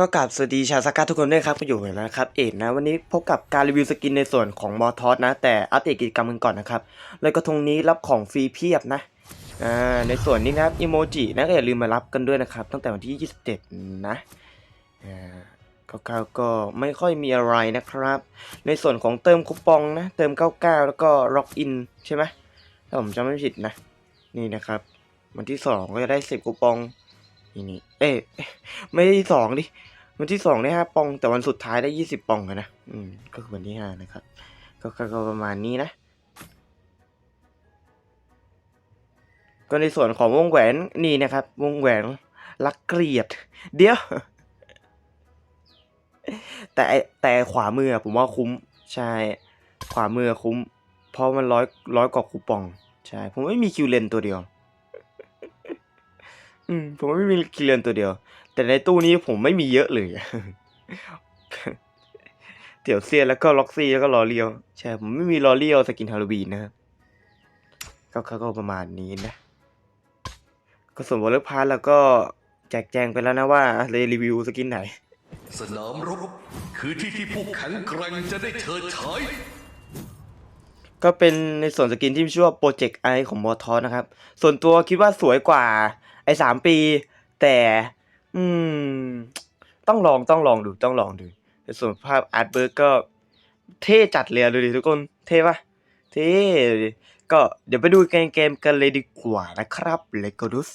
ก็กราบสวัสดีชาวสกัดทุกคนด้วยครับก็อยู่กันแล้นะครับเอกนะ วันนี้พบกับการรีวิวสกินในส่วนของมอทอสนะ แต่อัปเดตกิจกรรมกันก่อนนะครับเลยกระทงนี้รับของฟรีเพียบนะอ่าในส่วนนี้นะครับอีโมจินะก็อย่าลืมมารับกันด้วยนะครับ ตั้งแต่วันที่ 27 นะอ่าก็ก็ก็ไม่ค่อยมีอะไรนะครับ ในส่วนของเติมคูปองนะ เติม 99 แล้วก็ล็อกอินใช่ไหมถ้าผมจำไม่ผิดนะ นี่นะครับวันที่ 2 ก็จะได้ 10คูปองนี่นี่เอ๊ะไม่ได้สองดิ วันที่สองได้ห้าปอง แต่วันสุดท้ายได้ยี่สิบปองกันนะ อืม ก็คือวันที่ห้านะครับ ก็ก็ก็ประมาณนี้นะ ก็ในส่วนของวงแหวนนี่นะครับ วงแหวนรักเกลียด เดี๋ยว แต่แต่ขวามือผมว่าคุ้ม ใช่ ขวามือคุ้ม เพราะมันร้อยร้อยกว่าคูปอง ใช่ ผมไม่มีคิวเลนตัวเดียว อืม ผมไม่มีคิวเลนตัวเดียว แต่ในตู้นี้ผมไม่มีเยอะเลยเตี๋ยวเซียนแล้วก็ล็อกซี่แล้วก็ลอเลียว ใช่ ผมไม่มีลอเลียวสกินฮาโลวีนนะครับก็ก็ก็ประมาณนี้นะ ก็ส่วนวอลเลย์พาร์แล้วก็แจกแจงไปแล้วนะว่าเลยรีวิวสกินไหน สนามรบคือที่ที่ผู้แข็งแกร่งจะได้เฉิดฉายก็เป็นในส่วนสกินที่ชื่อว่าโปรเจกต์ไอของมอทอสนะครับ ส่วนตัวคิดว่าสวยกว่าไอ้สามปี แต่ อืม ต้องลองต้องลองดูต้องลองดูในส่วนภาพอาร์ตเบิร์กก็เท่จัดเลยอะดูดิทุกคน เท่ปะเท่ดิก็เดี๋ยวไปดูเกมเกมกันเลยดีกว่านะครับเลโกดุส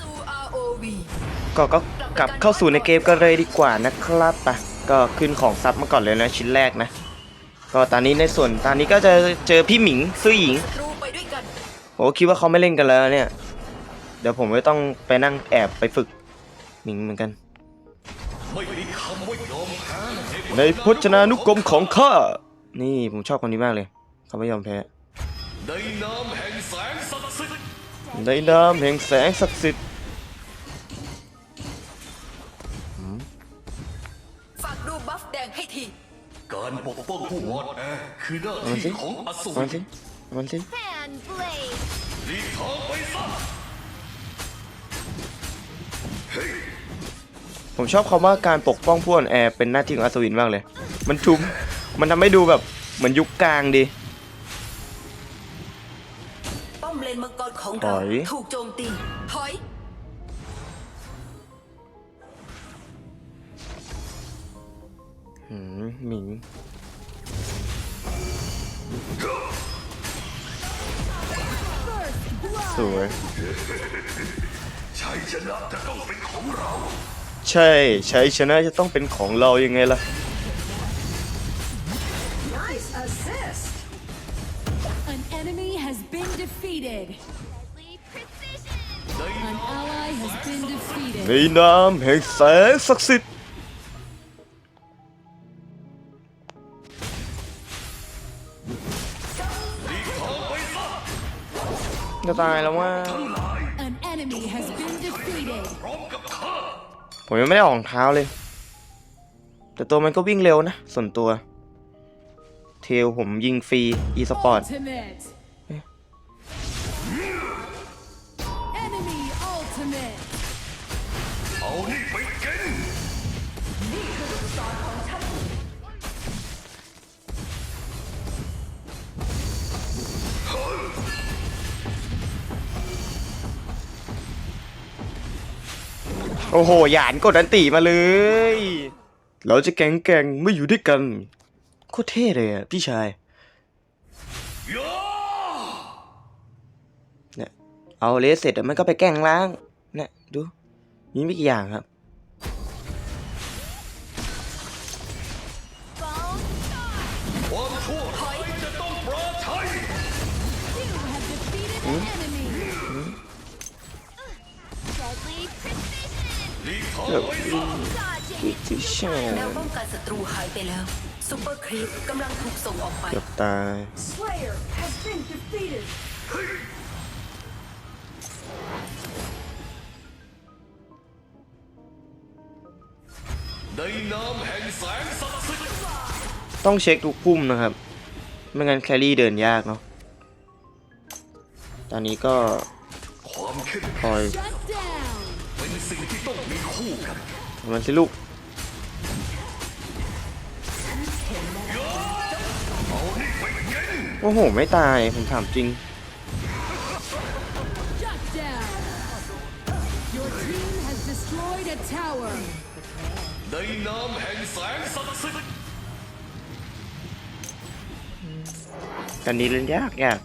สู่ ROV ก็ก็กลับเข้าสู่ในเกมกันเลยดีกว่านะครับปะก็ขึ้นของซับมาก่อนเลยนะชิ้นแรกนะ ก็ตอนนี้ในส่วนตอนนี้ก็จะเจอพี่หมิงซื่อหญิง ศัตรูไปด้วยกันโอ้คิดว่าเขาไม่เล่นกันแล้วเนี่ยเดี๋ยวผมก็ต้องไปนั่งแอบไปฝึกหมิงเหมือนกันไม่มีคำว่ายอมแพ้ในพจนานุกรมของข้า นี่ผมชอบคนนี้มากเลยเขาไม่ยอมแพ้ ในนามแห่งแสงศักดิ์สิทธิ์ในนามแห่งแสงศักดิ์สิทธิ์ฝากดูบัฟแดงให้ที การปกป้องผู้อ่อนแอคือหน้าเอามันสิที่ของอสูเอารมันสิเอามันสิ Fan blade. หลีกทางไปซะ ผมชอบคำว่าการปกป้องผู้อ่อนแอเป็นหน้าที่ของอัศวินมากเลย มันทุมมันทำให้ดูแบบเหมือนยุคกลางดี ป้อมเลนมังกรของถเราอย ถูกโจมตีถอย หืมหมิงสวยชั ยชนะจะต้องเป็นของเรา ใช่ชัยชนะจะต้องเป็นของเรายังไงล่ะ An enemy has been defeated. Deadly precision. ใน An ally has been defeated. ในนามแห่งแสงศักดิ์สิทธิ์ จะตายแล้วว่า An ผมยังไม่ได้ออกรองเท้าเลย แต่ตัวมันก็วิ่งเร็วนะ ส่วนตัว เทลผมยิงฟรี อีสปอร์ต โอ้โห หยานกดอันตีมาเลย เราจะแกงแกงๆไม่อยู่ด้วยกัน โคตรเท่เลยอะ พี่ชาย เนี่ย เอาเลสเสร็จอะมันก็ไปแกล้งล้าง เนี่ย ดู มีไม่กี่อย่างครับ precision. หลีกทางไปซะ Dodging. พี่ชายแนวป้องกันศัตรูหายไปแล้วซูเปอร์ครีปกำลังถูกส่งออกไปเกือบตาย Slayer has been defeated ในนามแห่งแสงศักดิ์สิทธิ์ต้องเช็คทุกพุ่มนะครับ ไม่งั้นแครี่เดินยากเนาะตอนนี้ก็ความเข้มคอย ต้องมีคู่กันมันสิลูกโอ้โห ไม่ตาย ผมถามจริง Shut down. Your team has destroyed a tower. ในนามแห่งแสงศักดิ์สิทธิ์กันนี้เล่นยากยาก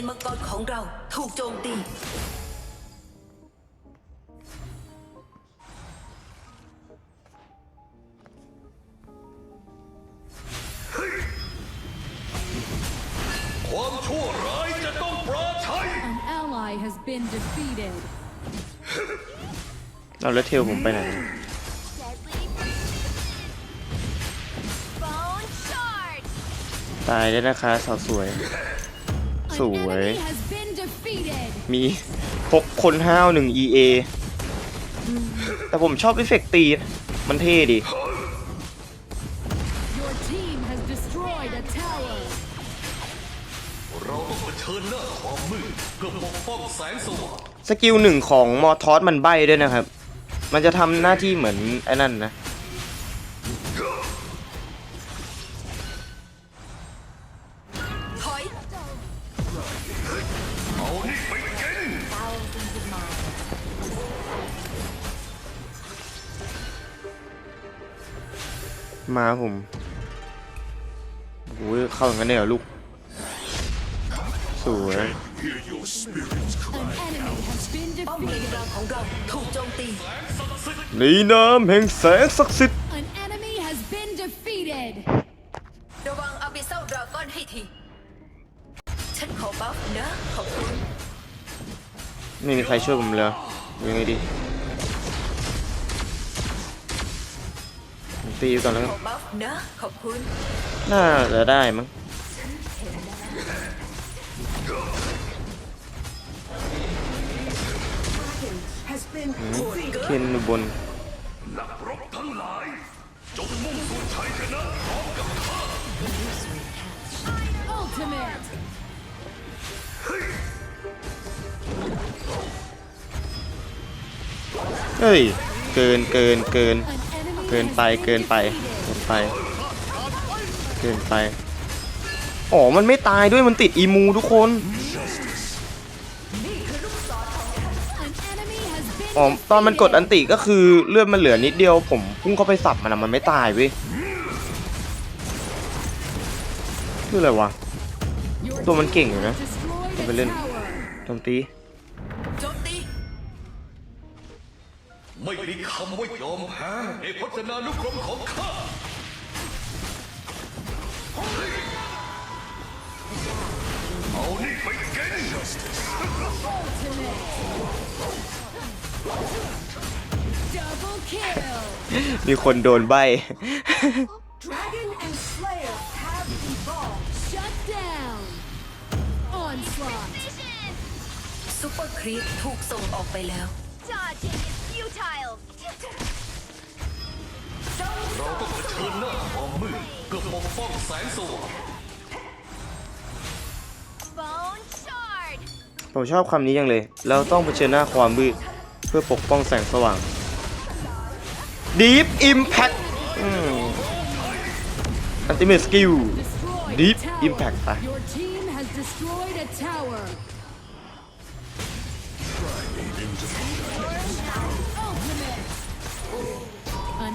นมังกรของเราถูกโจมตี ความชั่วร้ายจะต้องปราชัย An ally has been defeated. เอาแล้วเทลผมไปไหน Deadly precision. Bone shard. ตายแล้วนะคะสาวสวย An Sủi. enemy has been defeated. มีพกคนห้าวหนึ่ง EA แต่ผมชอบเอฟเฟกต์ตีนะมันเท่ดี Your team has destroyed a tower. เราต้องเผชิญหน้าความมืดเพื่อปกป้องแสงสว่างสกิลหนึ่งของมอทอสมันใบ้ด้วยนะครับ มันจะทำหน้าที่เหมือนไอ้นั่นนะ มาผมโอ้ยเข้าอย่างนั้นเลยเหรอลูก สวย An enemy has been ป้อมเลน defeated. กลางของเราถูกโจมตี ในนามแห่งแสงศักดิ์สิทธิ์ An enemy has been defeated. ระวังอาบิเซลดราก้อนให้ทีฉันขอบัฟนะขอบคุณ ไม่มีใครช่วยผมเลยยังไงดี ตีก่อนแล้วขอบัฟนะขอบคุณน่าจะได้มั้งเคนบนนักรบทั้งหลายจงมุ่งสู่ชัยชนะพร้อมกับข้า Ultimate. เฮ้ย เกินเกินเกิน An enemy เกินไปเกินไปเกินไป เกินไป อ๋อ มันไม่ตายด้วยมันติดอีมูทุกคน อ๋อ ตอนมันกดอันติก็คือเลือดมันเหลือนิดเดียว ผมพุ่งเข้าไปสับมันอะมันไม่ตายเว้ยคืออะไรวะ ตัวมันเก่งอยู่นะไปเล่น tower. โจมตี ไม่มีคำว่ายอมแพ้ในพจนานุกรมของข้าเอานี่ไปกิน Double kill. มีคนโดนใบ Dragon and Slayer have evolved. Shut down. Onslaught. Precision. ซูเปอร์ครีปถูกส่งออกไปแล้ว Dodging is futile. เราต้องเผชิญหน้าความมืดเพื่อปกป้องแสงสว่าง Bone shard. ผมชอบคำนี้ยังเลย เราต้องเผชิญหน้าความมืดเพื่อปกป้องแสงสว่าง Deep Impact อันติเมตสกิล Destroyed Deep a tower. impact ไป Your team has destroyed a tower.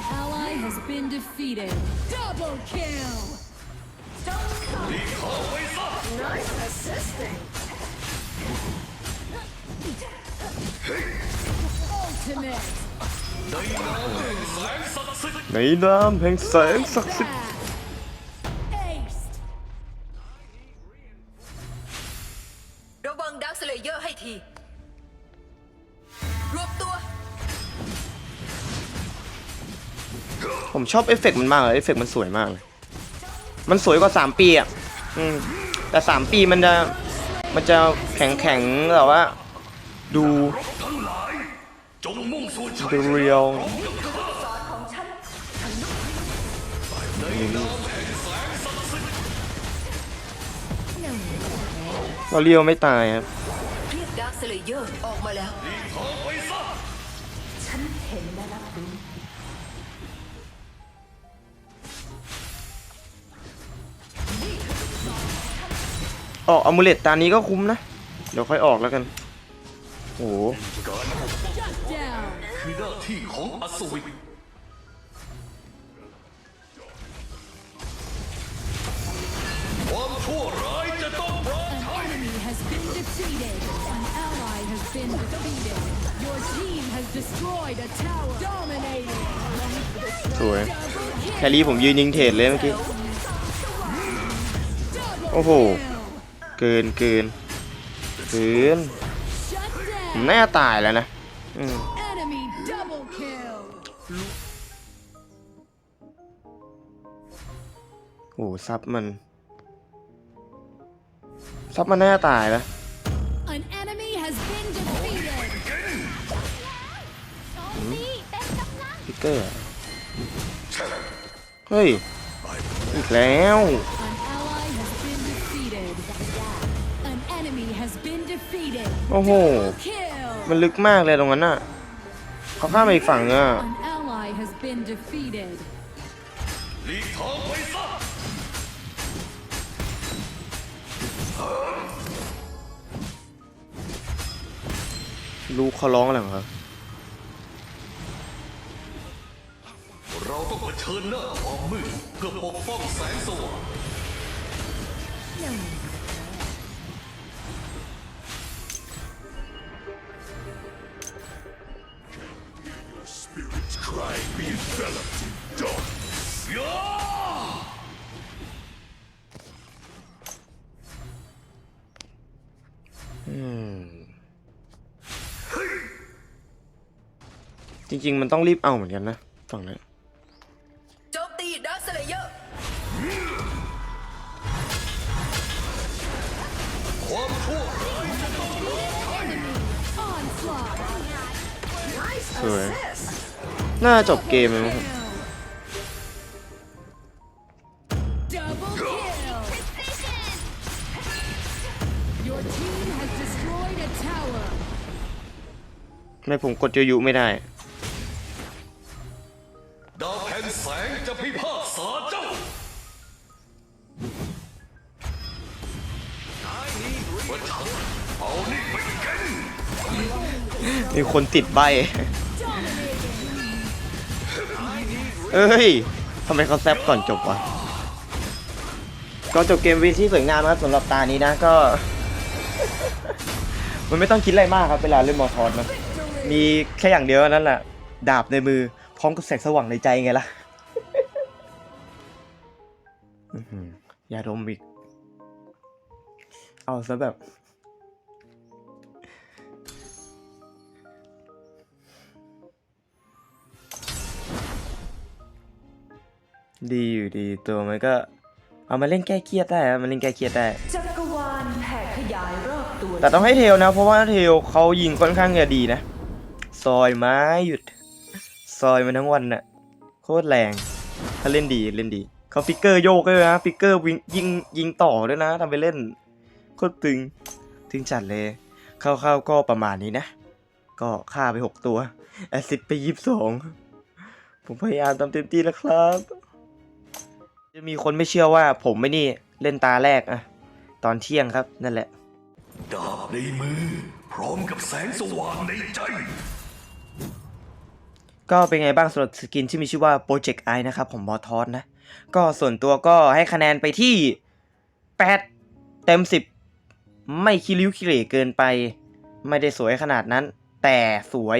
ally has been defeated. Double kill. รีบเข้าไปซะ Ultimate. ในนามแห่งแสงศักดิ์สิทธิ์ ในนามแห่งแสงศักดิ์สิทธิ์ Ace. ระวังดักสเลเยอร์ให้ที รวบตัว ผมชอบเอฟเฟกต์มันมากเลยเอฟเฟกต์มันสวยมากเลยมันสวยกว่า3ปีอะอืมแต่3ปีมันจะมันจะแข็งแข็งแบบว่า ดู ดูเรียวพร้อมกับข้าเรียวไม่ตายครับออกมาแล้วฉันเห็นและรับรู้ ออกอมูเลตตานี้ก็คุ้มนะ เดี๋ยวค่อยออกแล้วกัน โอ้โหสวย แครี่ผมยืนยิงเทรดเลยเมื่อกี้ โอ้โห เกินเกินเกิน Shut ผม down. น่าตายแล้วนะอืม Enemy double kill. โอ้โหซับมันซับมันน่าตายแล้ว An enemy has been defeated. พิกเกอร์อะเฮ้ย อีกแล้ว โอ้โห มันลึกมากเลยตรงนั้นน่ะ เขาข้ามไปอีกฝั่งอะ An ally has been defeated. หลีกทางไปซะลูกเขาร้องอะไรของเขาเราต้องเผชิญหน้าความมืดเพื่อปกป้องแสงสว่าง จริง ๆ มันต้องรีบเอาเหมือนกันนะ ฝั่งนั้นโจมตีดาร์คสเลเยอร์ความชั่วร้าย Onslaught. สวยน่าจบเกมเลยมั้ง ไม่ผมกดเจยุไม่ได้ดาวแผ่นแสงจะพิพากษาเจ้าว่าฉันเอานี่ไปกินมีคนติดใบ เอ้ยทำไมเขาแซบก่อนจบวะ ก็จบเกมวีที่สวยงามครับสำหรับตานี้นะก็ มันไม่ต้องคิดอะไรมากครับเวลาเล่นมอทอนนะมีแค่อย่างเดียวนั่นแหละดาบในมือพร้อมกับแสงสว่างในใจไงล่ะอื้อหือยาดมอีก เอาซะแบบ ดีอยู่ดีตัวมันก็ เอามาเล่นแก้เครียดได้อะมันเล่นแก้เครียดได้ แต่ต้องให้เทลนะ เพราะว่าเทลเขายิงค่อนข้างจะดีนะ ซอยไม้หยุด ซอยมันทั้งวันน่ะ โคตรแรง ถ้าเล่นดีเล่นดี เขาฟิกเกอร์โยกด้วยนะฟิกเกอร์วิงยิงยิงต่อด้วยนะทำไปเล่น โคตรตึงถึงจัดเลยคร่าวๆก็ประมาณนี้นะ ก็ฆ่าไป 6 ตัวแอซิดไป22ผมพยายามทำเต็มที่แล้วครับ จะมีคนไม่เชื่อว่าผมไม่นี่เล่นตาแรกอะตอนเที่ยงครับนั่นแหละ ดาบในมือ พร้อมกับแสงสว่างในใจ ก็เป็นไงบ้างสำหรับสกินที่มีชื่อว่า Project Eye นะครับของบอทอสนะ ก็ส่วนตัวก็ให้คะแนนไปที่ 8 เต็ม 10 ไม่คิริ้วคิเหร่เกินไป ไม่ได้สวยขนาดนั้น แต่สวย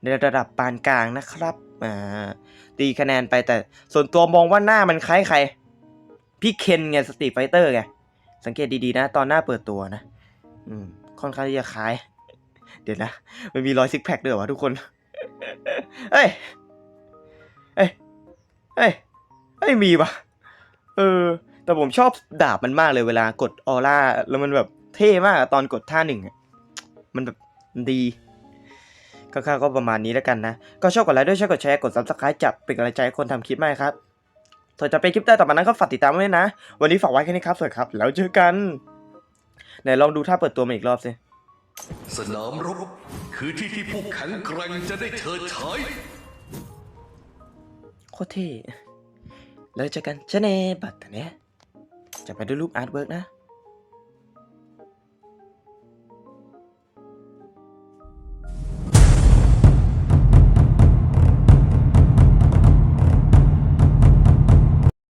ในระดับปานกลางนะครับตีคะแนนไปแต่ส่วนตัวมองว่าหน้ามันคล้ายใคร พี่เคนไงสตรีทไฟเตอร์ไง สังเกตดีๆนะ ตอนหน้าเปิดตัวนะ อืม ค่อนข้างที่จะคล้าย เดี๋ยวนะ มันมีรอยซิกแพคด้วยเหรอวะทุกคน เอ้ย เอ้ย เอ้ยเอ้ยมีปะเออ แต่ผมชอบดาบมันมากเลยเวลากดออร่า แล้วมันแบบเท่มากอะตอนกดท่าหนึ่งมันแบบดีค่าก็ประมาณนี้แล้วกันนะ ก็ชอบกดไลค์ด้วยช่วยกดแชร์กด subscribe จับเป็นกำลังใจคนทำคลิปมากครับส่วนจะเป็นคลิปได้ต่อมานั้นก็ฝากติดตามไว้นะ วันนี้ฝากไว้แค่นี้ครับ สวัสดีครับ แล้วเจอกัน ไหนลองดูท่าเปิดตัวมาอีกรอบสิ สนามรบคือที่ที่ผู้แข็งแกร่งจะได้เฉิดฉายโคตรเท่แล้วเจอกันเชเน่บัตรเนี้ยจะไปดูรูปอาร์ตเวิร์กนะ